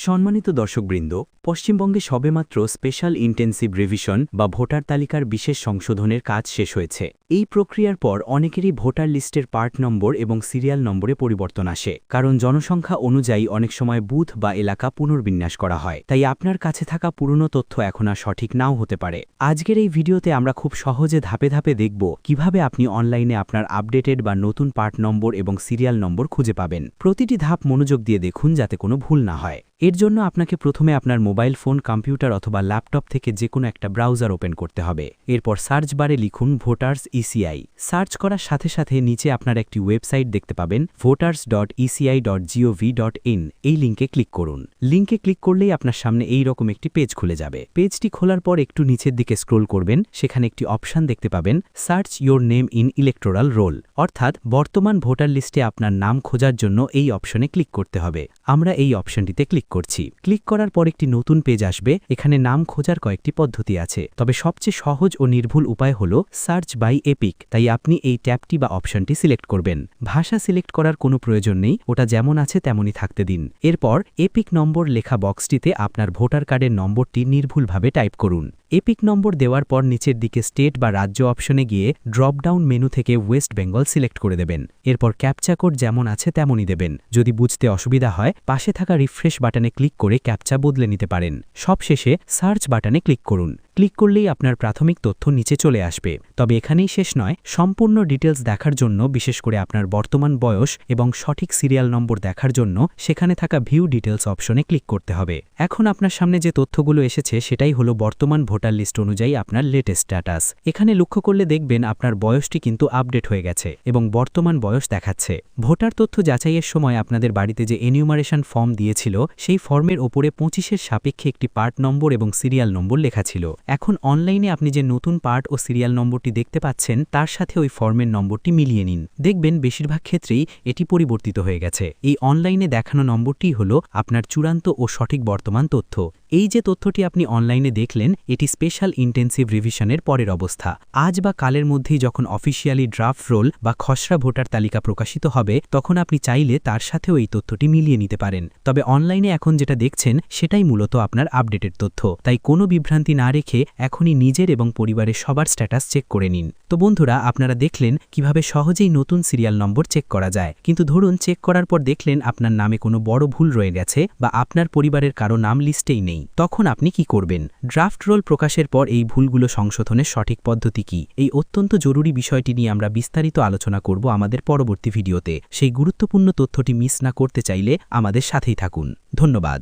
সম্মানিত দর্শকবৃন্দ, পশ্চিমবঙ্গে সবেমাত্র স্পেশাল ইন্টেন্সিভ রিভিশন বা ভোটার তালিকার বিশেষ সংশোধনের কাজ শেষ হয়েছে। এই প্রক্রিয়ার পর অনেকেরই ভোটার লিস্টের পার্ট নম্বর এবং সিরিয়াল নম্বরে পরিবর্তন আসে, কারণ জনসংখ্যা অনুযায়ী অনেক সময় বুথ বা এলাকা পুনর্বিন্যাস করা হয়। তাই আপনার কাছে থাকা পুরনো তথ্য এখন আর সঠিক নাও হতে পারে। আজকের এই ভিডিওতে আমরা খুব সহজে ধাপে ধাপে দেখব কীভাবে আপনি অনলাইনে আপনার আপডেটেড বা নতুন পার্ট নম্বর এবং সিরিয়াল নম্বর খুঁজে পাবেন। প্রতিটি ধাপ মনোযোগ দিয়ে দেখুন যাতে কোনো ভুল না হয়। এর জন্য আপনাকে প্রথমে আপনার মোবাইল ফোন, কম্পিউটার অথবা ল্যাপটপ থেকে যে কোনো একটা ব্রাউজার ওপেন করতে হবে। এরপর সার্চ বারে লিখুন ভোটার্স ইসিআই সার্চ করার সাথে সাথে নিচে আপনার একটি ওয়েবসাইট দেখতে পাবেন voters dot ECI dot GOV dot in এই লিঙ্কে ক্লিক করুন। লিঙ্কে ক্লিক করলেই আপনার সামনে এই রকম একটি পেজ খুলে যাবে। পেজটি খোলার পর একটু নিচের দিকে স্ক্রোল করবেন। সেখানে একটি অপশান দেখতে পাবেন search your name in electoral roll অর্থাৎ বর্তমান ভোটার লিস্টে আপনার নাম খোঁজার জন্য এই অপশনে ক্লিক করতে হবে। আমরা এই অপশনটিতে ক্লিক করছি। ক্লিক করার পর একটি নতুন পেজ আসবে। এখানে নাম খোঁজার কয়েকটি পদ্ধতি আছে। তবে সবচেয়ে সহজ ও নির্ভুল উপায় হল সার্চ বাই এপিক, তাই আপনি এই ট্যাবটি বা অপশনটি সিলেক্ট করবেন। ভাষা সিলেক্ট করার কোনো প্রয়োজন নেই, ওটা যেমন আছে তেমনই থাকতে দিন। এরপর এপিক নম্বর লেখা বক্সটিতে আপনার ভোটার কার্ডের নম্বরটি নির্ভুলভাবে টাইপ করুন। এপিক নম্বর দেওয়ার পর নিচের দিকে স্টেট বা রাজ্য অপশনে গিয়ে ড্রপডাউন মেনু থেকে ওয়েস্ট বেঙ্গল সিলেক্ট করে দেবেন। এরপর ক্যাপচা কোড যেমন আছে তেমনই দেবেন। যদি বুঝতে অসুবিধা হয়, পাশে থাকা রিফ্রেশ বাটনে ক্লিক করে ক্যাপচা বদলে নিতে পারেন। সবশেষে সার্চ বাটনে ক্লিক করুন। ক্লিক করলেই আপনার প্রাথমিক তথ্য নিচে চলে আসবে। তবে এখানেই শেষ নয়, সম্পূর্ণ ডিটেলস দেখার জন্য, বিশেষ করে আপনার বর্তমান বয়স এবং সঠিক সিরিয়াল নম্বর দেখার জন্য, সেখানে থাকা ভিউ ডিটেলস অপশনে ক্লিক করতে হবে। এখন আপনার সামনে যে তথ্যগুলো এসেছে, সেটাই হলো বর্তমান ভোটার লিস্ট অনুযায়ী আপনার লেটেস্ট স্ট্যাটাস এখানে লক্ষ্য করলে দেখবেন আপনার বয়সটি কিন্তু আপডেট হয়ে গেছে এবং বর্তমান বয়স দেখাচ্ছে। ভোটার তথ্য যাচাইয়ের সময় আপনাদের বাড়িতে যে এনিউমারেশন ফর্ম দিয়েছিল, সেই ফর্মের ওপরে পঁচিশের সাপেক্ষে একটি পার্ট নম্বর এবং সিরিয়াল নম্বর লেখা ছিল। এখন অনলাইনে আপনি যে নতুন পার্ট ও সিরিয়াল নম্বরটি দেখতে পাচ্ছেন, তার সাথে ওই ফর্মের নম্বরটি মিলিয়ে নিন। দেখবেন বেশিরভাগ ক্ষেত্রেই এটি পরিবর্তিত হয়ে গেছে। এই অনলাইনে দেখানো নম্বরটি হল আপনার চূড়ান্ত ও সঠিক বর্তমান তথ্য। এই যে তথ্যটি আপনি অনলাইনে দেখলেন, এটি স্পেশাল ইন্টেন্সিভ রিভিশনের পরের অবস্থা। আজ বা কালের মধ্যেই যখন অফিসিয়ালি ড্রাফট রোল বা খসড়া ভোটার তালিকা প্রকাশিত হবে, তখন আপনি চাইলে তার সাথেও এই তথ্যটি মিলিয়ে নিতে পারেন। তবে অনলাইনে এখন যেটা দেখছেন, সেটাই মূলত আপনার আপডেটেড তথ্য। তাই কোনো বিভ্রান্তি না রেখে এখনই নিজের এবং পরিবারের সবার স্ট্যাটাস চেক করে নিন। তো বন্ধুরা, আপনারা দেখলেন কীভাবে সহজেই নতুন সিরিয়াল নম্বর চেক করা যায়। কিন্তু ধরুন চেক করার পর দেখলেন আপনার নামে কোনো বড় ভুল রয়ে গেছে বা আপনার পরিবারের কারও নাম লিস্টেই নেই। তখন আপনি কি করবেন? ড্রাফট রোল প্রকাশের পর এই ভুলগুলো সংশোধনের সঠিক পদ্ধতি কী? এই অত্যন্ত জরুরি বিষয়টি নিয়ে আমরা বিস্তারিত আলোচনা করব আমাদের পরবর্তী ভিডিওতে। সেই গুরুত্বপূর্ণ তথ্যটি মিস না করতে চাইলে আমাদের সাথেই থাকুন। ধন্যবাদ।